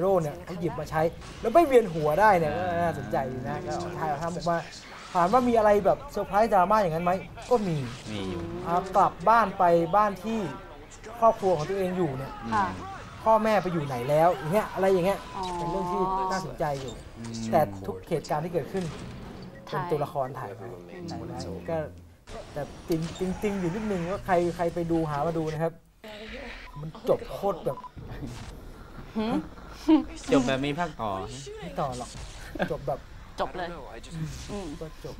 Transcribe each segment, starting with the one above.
โร่เนี่ยเขาหยิบมาใช้ แล้วไม่เวียนหัวได้เนี่ยก็น่าสนใจดีนะก็ทายเอาทำออกมาถามว่ามีอะไรแบบเซอร์ไพรส์ดราม่าอย่างนั้นไหมก็มีมีอยู่อ่ากลับบ้านไปบ้านที่ครอบครัวของตัวเองอยู่เนี่ยค่ะพ่อแม่ไปอยู่ไหนแล้วอย่างเงี้ยอะไรอย่างเงี้ยอ๋อเป็นเรื่องที่น่าสนใจอยู่อืมแต่ทุกเหตุการณ์ที่เกิดขึ้นเป็นถ่ายตัวละครถ่ายมาถ่ายได้ก็แต่ติงติงติงอยู่นิดนึงว่าใครใครไปดูหามาดูนะครับ มันจบโคตรแบบ จบแบบมีภาคต่อ ไม่ต่อหรอกจบแบบจบเลยอืมก็จบ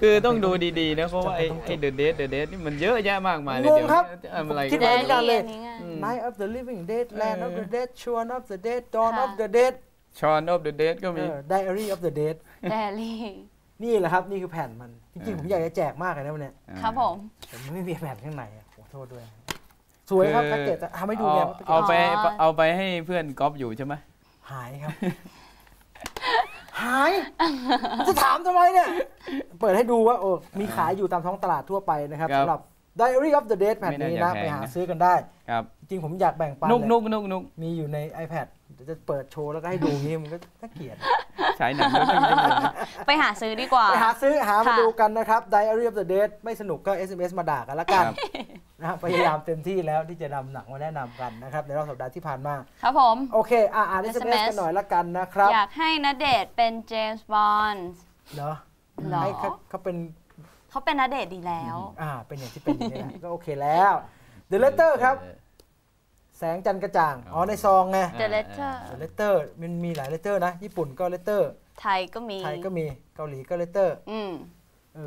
คือต้องดูดีๆนะเพราะว่าไอ้ไอ้เดอะเดทเดอะเดทนี่มันเยอะแยะมากมายเลยงงเดี๋ยวครับนี้ทำอะไรคิกัดนว่ากันเลยอันนี้ไงอืม Night of the Living Dead Land of the เออ Dead Shaun of the Dead Dawn ค่ะ of the Dead ชอนออฟเดอะเดทก็มีเออ Diary of the Dead แดรี่นี่แหละครับ นี่คือแผ่นมัน จริงๆเออผมอยากจะแจกมากเลยนะวันเนี้ยครับผมแต่มันไม่มีแผ่นข้างในอะขอโทษด้วย สวยครับคือแพ็กเกจจะทำให้ดูเอาเนี่ยเอาไปอ๋อเอาไปให้เพื่อนก๊อฟอยู่ใช่ไหมหายครับ หายจะถามทำไมเนี่ย เปิดให้ดูว่าโอ้มีขายอยู่ตามท้องตลาดทั่วไปนะครับสำหรับ Diary of the Dead แผ่นนี้นะ ไปหาซื้อกันได้ครับจริงผมอยากแบ่งปันนุกเลยนุกนุกนุกมีอยู่ใน iPad เดี๋ยวจะเปิดโชว์แล้วก็ให้ดูอย่างนี้มันก็น่าเกลียดฉายหนังด้วยกันได้เลยไปหาซื้อดีกว่า ไปหาซื้อหามาค่ะดูกันนะครับ Diary of the Dead ไม่สนุกก็ SMS มาด่ากันละกันครับ นะครับพยายามเต็มที่แล้วที่จะนำหนังมาแนะนำกันนะครับในรอบสัปดาห์ที่ผ่านมา ครับผม โอเค อ่าอ่าน SMS SMS กันหน่อยละกันนะครับ อยากให้นเดชน์เป็นเจมส์บอนด์เหรอเหรอให้เขาเขาเป็นเขาเป็นนเดชน์ดีแล้ว อ่า เป็นอย่างที่เป็นอย่างนี้แหละก็โอเคแล้ว The Letter ครับ แสงจันทร์กระจ่าง อ๋อ ในซองไง The Letter The Letter มันมีหลาย Letter นะ ญี่ปุ่นก็ Letter ไทยก็มี ไทยก็มี เกาหลีก็ Letter อืมเออ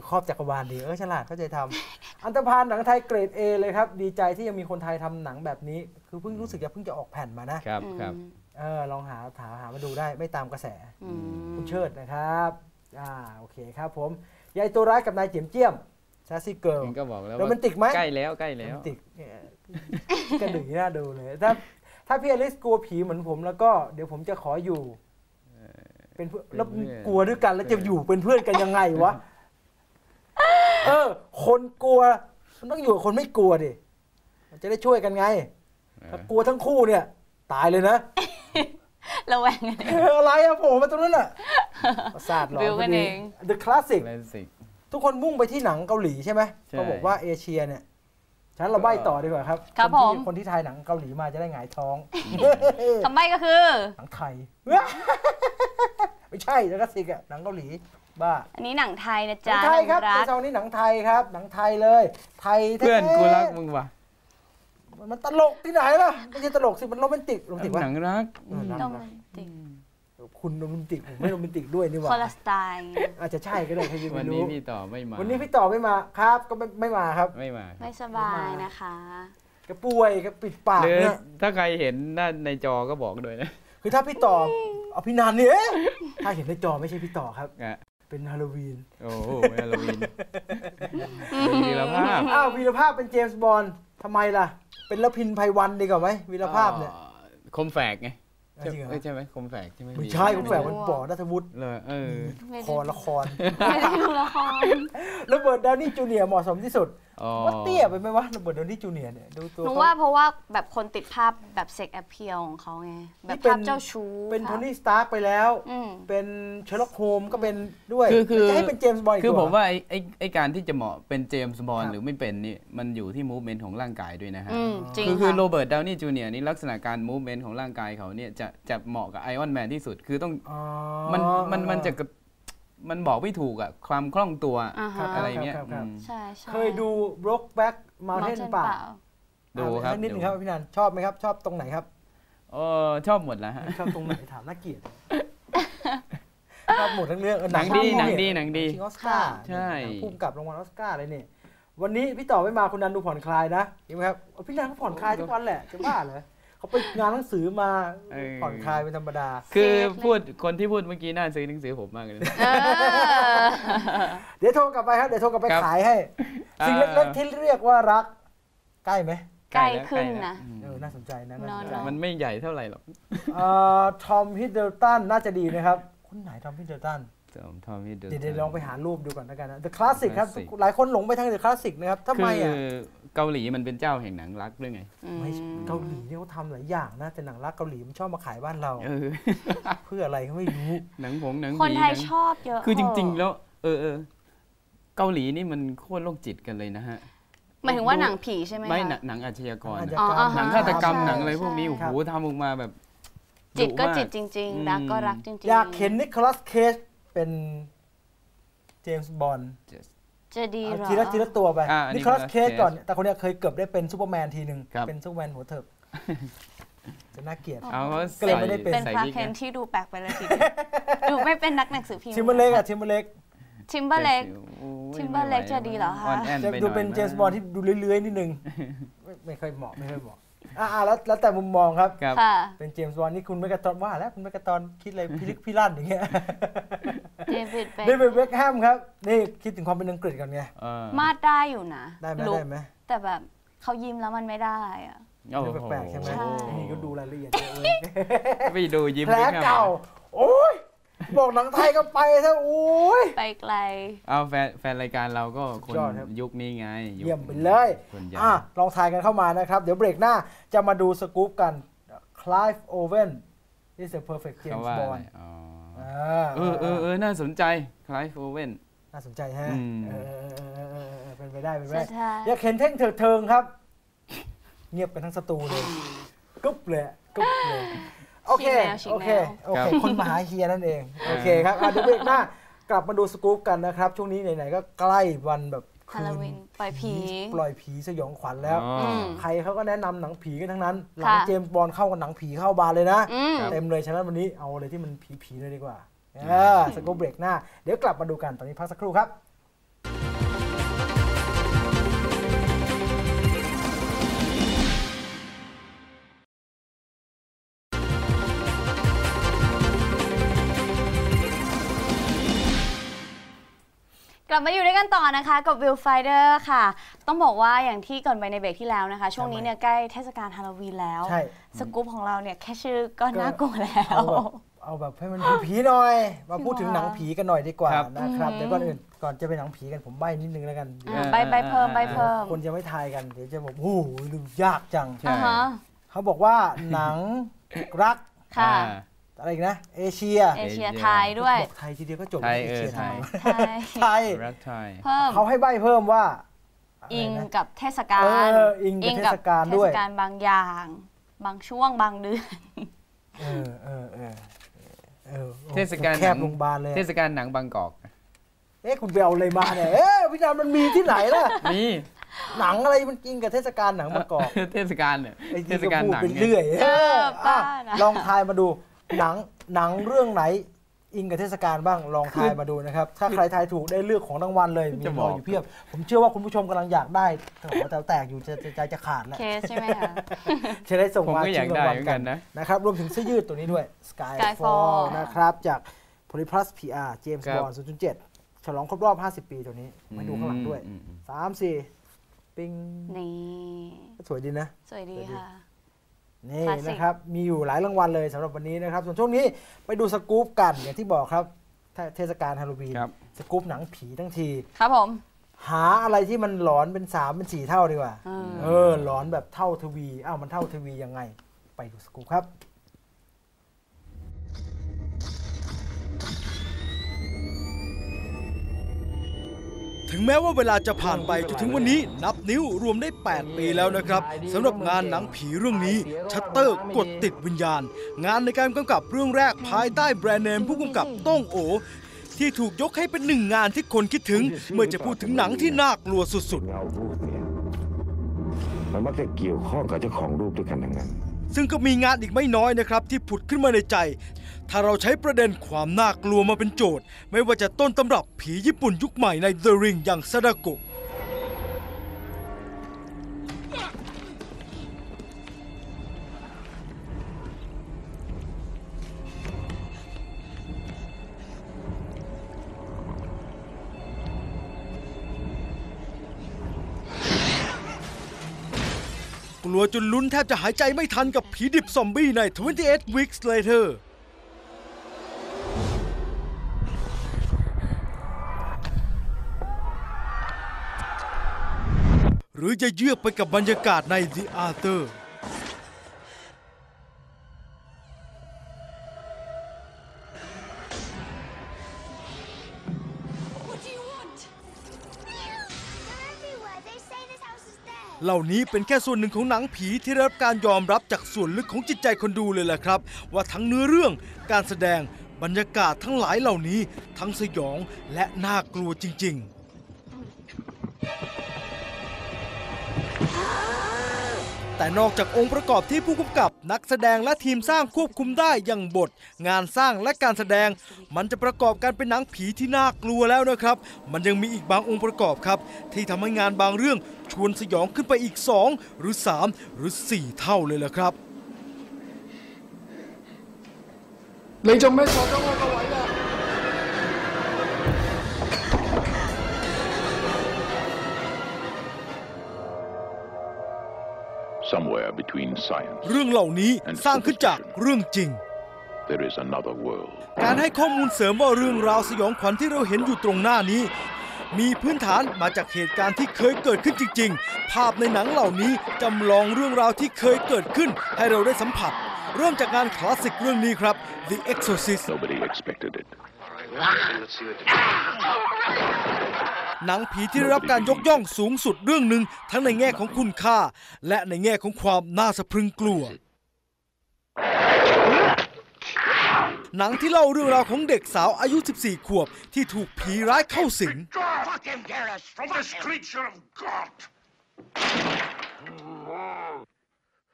ครอบจักรวาลดีเออฉลาดเข้าใจทำอันตรพานหนังไทยเกรด A เลยครับ ดีใจที่ยังมีคนไทยทำหนังแบบนี้ คือเพิ่งรู้สึกจะเพิ่งจะออกแผ่นมานะครับครับเออลองหาหาหามาดูได้ไม่ตามกระแสอืมคุณเชิดนะครับอ่าโอเคครับผมยายตัวร้ายกับนายเจียมเจียมซาซี่เกิร์ลเองก็บอกแล้วโรแมนติกไหมใกล้แล้วใกล้แล้วโรแมนติกเนี่ยกระดึงน่าดูเลยถ้าถ้าพี่อลิสกลัวผีเหมือนผมแล้วก็เดี๋ยวผมจะขออยู่เป็นเพื่อนแล้วเป็นเพื่อนกลัวด้วยกันแล้วจะอยู่เป็นเพื่อนกันยังไงวะ เออ คนกลัว มันต้องอยู่กับคนไม่กลัวดิมันจะได้ช่วยกันไงถ้ากลัวทั้งคู่เนี่ย ตายเลยนะระแวงกันเอออะไรอะโผล่มาตรงนั้นอะประสาทหลอนบิวกันพดีเอง The Classic คลาสสิกทุกคนมุ่งไปที่หนังเกาหลีใช่ไหมใช่เขาบอกว่าเอเชียเนี่ยฉะนั้นเราใบ้ต่อดีกว่าครับครับนที่ผมคนที่ทายหนังเกาหลีมาจะได้หงายท้องคำใบ้ก็คือ หนังไทย ไม่ใช่แล้วก็สิกอะหนังเกาหลี บ้าอันนี้หนังไทยนะหนัจ๊ะงไทยครับหนังในรักซองนี้หนังไทยครับ หนังไทยเลย ไทยแท้ๆเพื่อนกูรักมึงว่ะมันตลกที่ไหนล่ะไม่ใช่ตลกสิมันโรแมนติกโรแมนติกวะหนังรักเออหนังโรรัแมกนติกคุณโรแมนติกผมไม่โรแมนติกด้วยนี่หว่าคนละสไตล์อาจจะใช่ก็ได้ใครจะไปวันรู้นี้พี่ต่อไม่มาวันนี้พี่ต่อไม่มาครับ ก็ไม่ไม่มาครับ ไม่มาไม่สบายนะคะ แก็ป่วยแก็ปิดปากหรือเนี่ยถ้าใครเห็นหน้าในจอก็บอกด้วยนะคือถ้าพี่ต่อเอาพี่นันเนี่ยถ้าเห็นในจอไม่ใช่พี่ต่อครับ อะ เป็นฮาโลวีน โอ้โหฮาโลวีนวีรภาพอ้าววีรภาพเป็นเจมส์บอลทำไมล่ะ เป็นละพินไพวันดีกว่าไหมวีรภาพเนี่ยอ่าคมแฝกไงจริงเหรอเอ้ยใช่ไหมคมแฝกใช่ไหมไม่ใช่ผมแฝงไม่มันรู้ปอนัทวุฒิเลยเออไม่คได้อละครไม่ได้ดูละครระเบิดดาวนี่จูเนียร์เหมาะสมที่สุดอ๋อ ว่าเตี้ยไปไหมวะระเบิดดาวนี่จูเนียร์เนี่ยดูตัวหนูเขาว่าเพราะว่าแบบคนติดภาพแบบเซ็กแอพเพียลของเขาไงแบบนี่เป็นภาพเจ้าชู้เป็นโทภาพนี่สตาร์กไปแล้วอืมเป็นเชอร์ล็อกโฮมก็เป็นด้วยคือคือจะให้เป็นเจมส์บอลคือผมว่าไอ้ไอ้ไอ้การที่จะเหมาะเป็นเจมส์บอลหรือไม่เป็นนี่มันอยู่ที่มูฟเมนต์ของร่างกายด้วยนะฮะอืมจริงคือคือค่ะโรเบิร์ตดาวนี่จูเนียร์นี่ลักษณะการมูฟเมนต์ของร่างกายเขาเนี่ยจะจะเหมาะกับไอออนแมนที่สุดคือต้องอ๋อมันมันมันจะกระ มันบอกไม่ถูกอะความคล่องตัวอ่าฮะ อะไรเงี้ยครับครับ อืมใช่ใช่ เคยดู Brokeback Mountain เปล่าดูครับอ่านนิดนึงดูครับพี่นันชอบไหมครับ ชอบตรงไหนครับ เออชอบหมดแล้วฮะ ชอบตรงไหนถามน่าเกลียดชอบหมดทั้งเรื่องเออหนังดีชอบหนังเยดีหนังดีชิงออสการ์ใช่หนังพุ่มกับรางวัลออสการ์เลยนี่วันนี้พี่ต่อไม่มาคุณนันดูผ่อนคลายนะเห็นไหมครับเอาพี่นันเขาผ่อนคลายทุกวันแหละจะบ้าเหรอ เขาไปงานหนังสือมาเออผ่อนคลายเป็นธรรมดา คือพูดคนที่พูดเมื่อกี้น่าซื้อหนังสือผมมากเลยนะเออเดี๋ยวโทรกลับไปครับเดี๋ยวโทรกลับไปครับขายให้สิ่งอ่าเล็กๆที่เรียกว่ารัก ใกล้ไหมใกล้แล้วขึ้นแล้วนะอืมเออน่าสนใจนะน่าสนใจเนอะมันไม่ใหญ่เท่าไหร่หรอกเอ่อทอมฮิดเดิลตันน่าจะดีนะครับ คุณไหนทอมฮิดเดิลตันจอมทอมมี่ เดอะเดี๋ยวเดี๋ยวลองไปหารูปดูก่อนแล้วกันนะ The Classic ครับ Classic หลายคนหลงไปทาง The Classic นะครับทำไมอะคือเกาหลีมันเป็นเจ้าแห่งหนังรักด้วยไงอืมไม่เกาหลีเนี่ยเขาทำหลายอย่างนะ แต่หนังรักเกาหลีมันชอบมาขายบ้านเราเออเพื่ออะไรก็ไม่รู้ หนังผงหนังคนผีไทยหนังชอบเยอะ คือจริง ๆ แล้ว เออเออเกาหลีนี่มันโคตรโรคจิตกันเลยนะฮะหมายถึงว่าหนังผีใช่ไหมไม่คะหนังหนังอาชญากรอาชอะญากรอ๋อหนังฆาตกรรมใช่หนังอะไรพวกนี้ใช่โอ้โหทำออกมาแบบ จิตก็ดุมาจิตจริงอืมๆรักก็รักจริงๆ อยากเห็นนิโคลัสเคจ เป็นเจมส์บอนด์ จะดีเหรอทีละทีละตัวไปอ่านิโคลัส Nicolas เคจ Cage ก่อน แต่คนเนี้ยเคยเกือบได้เป็นซูเปอร์แมนทีหนึ่งครับ เป็นซูเปอร์แมนหัวเถิกจะน่าเกลียด เอาเขาก็เลยไม่ได้ เป็น เป็นใส่คลาวิกเคนนะที่ดูแปลกไปเลยทีเดียวดูไม่เป็นนักหนังสือพิมพ์ทิมเบอร์เล็กอะทิมเบอร์เล็กทิมเบอร์เล็ก โอ้ย Timberlake จะดีเหรอคะ อ่อนแอนจะไปหดูน่อยเป็นเจมส์บอลที่ดูเลื้อยๆนิดนึง ไม่ไม่ค่อยเหมาะไม่ค่อยเหมาะ อ่าแล้วแล้วแต่มุมมองครับ ครับ ค่ะ เป็นเจมส์บอลนี่คุณเมกาตอนว่าแล้วคุณเมกาตอนคิดอะไรพิลึกพิลั่นอย่างเงี้ยเดวิดเบเดวิดเวคแฮมครับ นี่คิดถึงความเป็นอังกฤษกันไง เออมาดได้อยู่นะได้ไหมลุคได้ไหม แต่แบบเขายิ้มแล้วมันไม่ได้อะ โอ้โหเรื่องแปลกๆใช่ไหม ใช่ นี่ก็ดูรายละเอียดเยอะเลย ไปดูยิ้มแผลดิครับ เก่า โอ้ย บอกหนังไทยก็ไปซะโอ้ย ไปไกล เอาแฟนแฟนรายการเราก็คนยอดครับ ยุคนี้ไงคเยี่ยมไปเลยคนใหญ่อะลองทายกันเข้ามานะครับ เดี๋ยวเบรกหน้าจะมาดูสกู๊ปกัน Clive Owen is a perfect เขา James ว่าอะไร Bond อ๋ออ่าเออเออเออน่าสนใจคล้ายโฟเว่น น่าสนใจฮะอืม เออเออเออเออเออเออเป็นไปได้เป็นไปสุได้ดท้าย อยากเห็นเท่งเถิดเทิงครับ เงียบกันทั้งสตูเลยกึ๊บเลยกึ๊บเลย โอเคฉีกแนวฉีกแนวโอเค โอเค คนมาหาเฮียนั่นเอง โอเคครับอะเดี๋ยวเบรกหน้ากลับมาดูสกู๊ปกันนะครับ ช่วงนี้ไหนๆก็ใกล้วันแบบฮาโลวีนปล่อยผี ปล่อยผีสยองขวัญแล้วอ๋ออมใครเขาก็แนะนำหนังผีกันทั้งนั้น หลังค่ะเจมส์บอลเข้ากับหนังผีเข้าบานเลยนะอืมเต็มเลยฉะนั้นวันนี้เอาอะไรที่มันผีๆเลยดีกว่าเออสกู๊ปเบรกหน้า เดี๋ยวกลับมาดูกันตอนนี้พักสักครู่ครับ กลับมาอยู่ด้วยกันต่อนะคะกับวิวไฟเดอร์ค่ะ ต้องบอกว่าอย่างที่ก่อนไปในเบรกที่แล้วนะคะ ช่วงนี้เนี่ยใกล้เทศกาลฮาโลวีนแล้ว ใช่ สกู๊ปของเราเนี่ยแค่ชื่อก็น่ากลัวแล้ว เอาแบบเอาแบบให้มันผีๆหน่อย มาพูดถึงหนังผีกันหน่อยดีกว่าครับ นะครับอืมเดี๋ยวก่อนอื่นก่อนจะไปหนังผีกันผมใบ้นิดนึงแล้วกันอะใบใบเพิ่มใบเพิ่มคนจะไม่ทายกันเดี๋ยวจะบอกโอ้โหดูยากจัง ใช่ อ่าฮะ เขาบอกว่าหนังรักค่ะ อ่า อะไรอีกนะเอเชียเอเชียเอเชียไทยด้วยบอกไทยทีเดียวก็จบไทยเอเชียเออไทยทำไมวะไทยไทยรักไทยเพิ่มเขาให้ใบ้เพิ่มว่าะไรอิงนะกับเทศกาลเอออิงกับเทศกาลด้วยเทศกาลบางอย่าง บางช่วงบางเดือนเออเออเออเออเทศกาลแคหนับงโรงพยาบาลเลยเทศกาลหนังบางกอกเอ๊ะคุณไปเอาอะไรมาเนี่ยเอ๊ะพี่นามมันมีที่ไหนล่ะมีหนังอะไรมันกินกับเทศกาลหนังประกอบเทศกาลเนี่ยไอ้เทที่ศก็กาลพูดหนังไปไงเรื่อยเอออะบ้านะลองทายมาดู หนังหนังเรื่องไหนอิงกับเทศกาลบ้างลองทายมาดูนะครับ ถ้าใครทายถูกได้เลือกของรางวัลเลย มีจะรบออกอยู่เพียบ ผมเชื่อว่าคุณผู้ชมกำลังอยากได้หัวแตวแตกอยู่จะจะใจจะขาดแล้วเคสใช่ไหมคะจะได้ส่งผมมาก็อยากชิงได้รางวัลเหมือนกักันนนะนะครับ รวมถึงเสื้อยืดตัวนี้ด้วย Skyfall Skyfall นะครับ จาก Polyplus PR James ครับ Bond 007 ฉลองครบรอบ 50 ปีตัวนี้มาดูข้างหลังด้วยอืมอืม3 4 ปิ้งนี่สวยดีนะ สวยดีค่ะ นี่ Classic นะครับ มีอยู่หลายรางวัลเลยสำหรับวันนี้นะครับ ส่วนช่วงนี้ไปดูสกู๊ปกันอย่างที่บอกครับ เทเทศกาลฮาโลวีนครับสกู๊ปหนังผีทั้งที ครับผม หาอะไรที่มันหลอนเป็น3เป็น4เท่าดีกว่าอืมเออหลอนแบบเท่าทวีอ้าวมันเท่าทวียังไง ไปดูสกู๊ปครับ ถึงแม้ว่าเวลาจะผ่านไปจนถึงวันนี้นับนิ้วรวมได้ 8 ปีแล้วนะครับสำหรับงานหนังผีเรื่องนี้ชัตเตอร์กดติดวิญญาณ งานในการกำกับเรื่องแรกภายใต้แบรนด์เนมผู้กำกับต้องโอที่ถูกยกให้เป็นหนึ่งงานที่คนคิดถึง เมื่อจะพูดถึงหนังที่น่ากลัวสุดเงารูปเนี่ยมันมักจะเกี่ยวข้องกับเจ้าของรูปด้วยกันทั้งนั้น ซึ่งก็มีงานอีกไม่น้อยนะครับ ที่ผุดขึ้นมาในใจ ถ้าเราใช้ประเด็นความน่ากลัวมาเป็นโจทย์ ไม่ว่าจะต้นตำรับผีญี่ปุ่นยุคใหม่ใน The Ring อย่างซาดาโกะ กลัวจนลุ้นแทบจะหายใจไม่ทันกับผีดิบซอมบี้ใน 28 Weeks Later หรือจะเยือกไปกับบรรยากาศใน The Arthur เหล่านี้เป็นแค่ส่วนหนึ่งของหนังผีที่ได้รับการยอมรับจากส่วนลึกของจิตใจคนดูเลยแหละครับ ว่าทั้งเนื้อเรื่องการแสดงบรรยากาศทั้งหลายเหล่านี้ทั้งสยองและน่ากลัวจริง ๆ แต่นอกจากองค์ประกอบที่ผู้กำกับ นักแสดงและทีมสร้างควบคุมได้อย่างบท งานสร้างและการแสดง มันจะประกอบกันเป็นหนังผีที่น่ากลัวแล้วนะครับ มันยังมีอีกบางองค์ประกอบครับ ที่ทำให้งานบางเรื่องชวนสยองขึ้นไปอีก 2 หรือ 3 หรือ 4 เท่าเลยล่ะครับ หลัจาไม่สอนก็ว่ไหวแล้ว Somewhere between science, เรื่องเหล่านี้สร้างขึ้นจากเรื่องจริง there is another world. การให้ข้อมูลเสริมว่าเรื่องราวสยองขวัญที่เราเห็นอยู่ตรงหน้านี้ มีพื้นฐานมาจากเหตุการณ์ที่เคยเกิดขึ้นจริง ๆ ภาพในหนังเหล่านี้จำลองเรื่องราวที่เคยเกิดขึ้นให้เราได้สัมผัส เริ่มจากงานคลาสสิกเรื่องนี้ครับ The Exorcist Nobody expected it. หนังผีที่ได้รับการยกย่องสูงสุดเรื่องหนึ่งทั้งในแง่ของคุณค่า และในแง่ของความน่าสะพรึงกลัว หนังที่เล่าเรื่องราวของเด็กสาวอายุ 14 ขวบที่ถูกผีร้ายเข้าสิง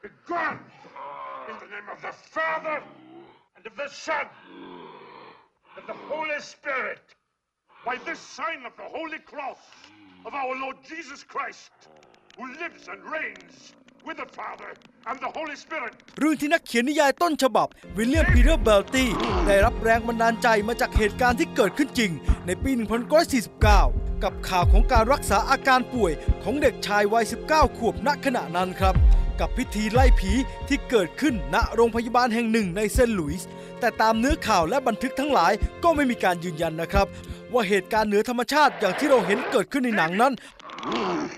Be gone in the name of the Father and of the Son and the Holy Spirit. By this sign of the Holy Cross of our Lord Jesus Christ, who lives and reigns with the Father and the Holy Spirit. เรื่องที่นักเขียนนิยายต้นฉบับวิลเลียมปีเตอร์เบลตี้ได้รับแรงบันดาลใจมาจากเหตุการณ์ที่เกิดขึ้นจริง ในปี 1949 กับข่าวของการรักษาอาการป่วยของเด็กชายวัย 19 ขวบณขณะนั้นครับ กับพิธีไล่ผีที่เกิดขึ้นณโรงพยาบาลแห่งหนึ่งในเซนต์หลุยส์ แต่ตามเนื้อข่าวและบันทึกทั้งหลายก็ไม่มีการยืนยันนะครับ ว่าเหตุการณ์เหนือธรรมชาติอย่างที่เราเห็นเกิดขึ้นในหนังนั้น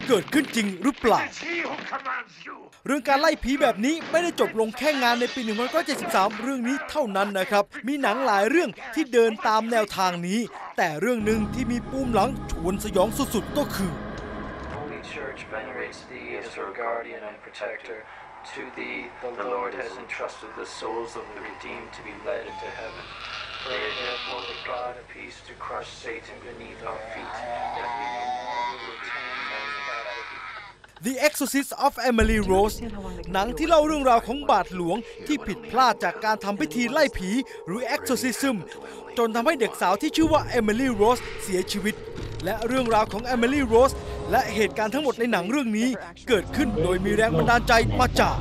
เกิดขึ้นจริงหรือเปล่า เรื่องการไล่ผีแบบนี้ไม่ได้จบลงแค่งานในปี 1973 เรื่องนี้เท่านั้นนะครับ มีหนังหลายเรื่องที่เดินตามแนวทางนี้ แต่เรื่องหนึ่งที่มีปูมหลังชวนสยองสุดๆก็คือ thee as her guardian and protector. To thee the Lord has entrusted the souls of the redeemed to be led into heaven. Pray therefore the God of peace to crush Satan beneath our feet, that we no longer return those captivity. The Exorcist of Emily Rose หนังที่เล่าเรื่องราวของบาทหลวงที่ผิดพลาดจากการทำพิธีไล่ผีหรือ Exorcism จนทำให้เด็กสาวที่ชื่อว่า Emily Rose เสียชีวิต และเรื่องราวของ Emily Rose และเหตุการณ์ทั้งหมดในหนังเรื่องนี้เกิดขึ้นโดยมีแรงบันดาลใจมาจาก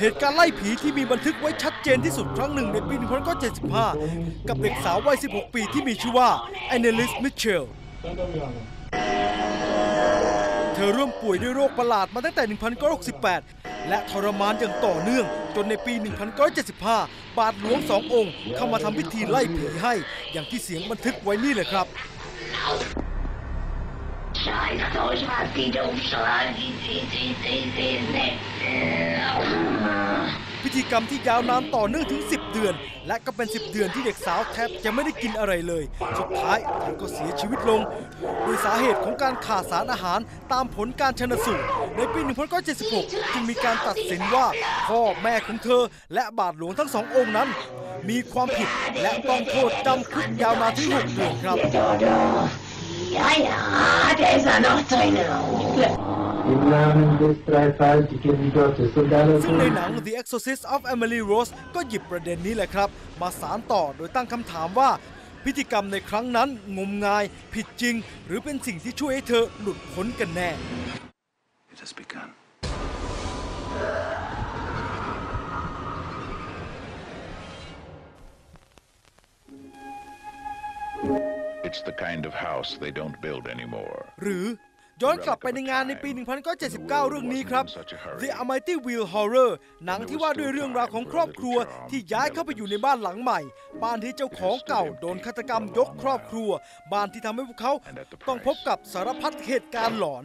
เหตุการณ์ไล่ผีที่มีบันทึกไว้ชัดเจนที่สุดครั้งหนึ่งในปี 1975 กับเด็กสาววัย 16 ปีที่มีชื่อว่าแอนเนลิส มิเชล ธอเริ่มป่วยด้วยโรคประหลาดมาตั้งแต่ 1968 และทรมานอย่างต่อเนื่อง จนในปี 1975 บาทหลวงสององค์ เข้ามาทำพิธีไล่ผีให้ อย่างที่เสียงบันทึกไว้นี่เลยครับ พิธีกรรมที่ยาวนานต่อเนื่องถึง 10 เดือน และก็เป็น 10 เดือนที่เด็กสาวแทบจะไม่ได้กินอะไรเลย สุดท้ายเธอก็เสียชีวิตลงโดยสาเหตุของการขาดสารอาหารตามผลการชนสูตรในปี 1976 จึงมีการตัดสินว่าพ่อแม่ของเธอและบาทหลวงทั้งสององค์นั้น มีความผิดและต้องโทษจำคุกยาวนานถึง6เดือนครับ ซึ่งในหนัง The Exorcist of Emily Rose ก็หยิบประเด็นนี้แหละครับ มาสารต่อโดยตั้งคำถามว่า พิธีกรรมในครั้งนั้นงมงาย ผิดจริง หรือเป็นสิ่งที่ช่วยให้เธอหลุดพ้นกันแน่ It has begun. It's the kind of house they don't build anymore. หรือ ย้อนกลับไปในงานในปี 1979 เรื่องนี้ครับ The Almighty Will Horror หนังที่ว่าด้วยเรื่องราวของครอบครัวที่ย้ายเข้าไปอยู่ในบ้านหลังใหม่ บ้านที่เจ้าของเก่าโดนฆาตกรรมยกครอบครัว บ้านที่ทำให้พวกเขาต้องพบกับสารพัดเหตุการณ์หลอน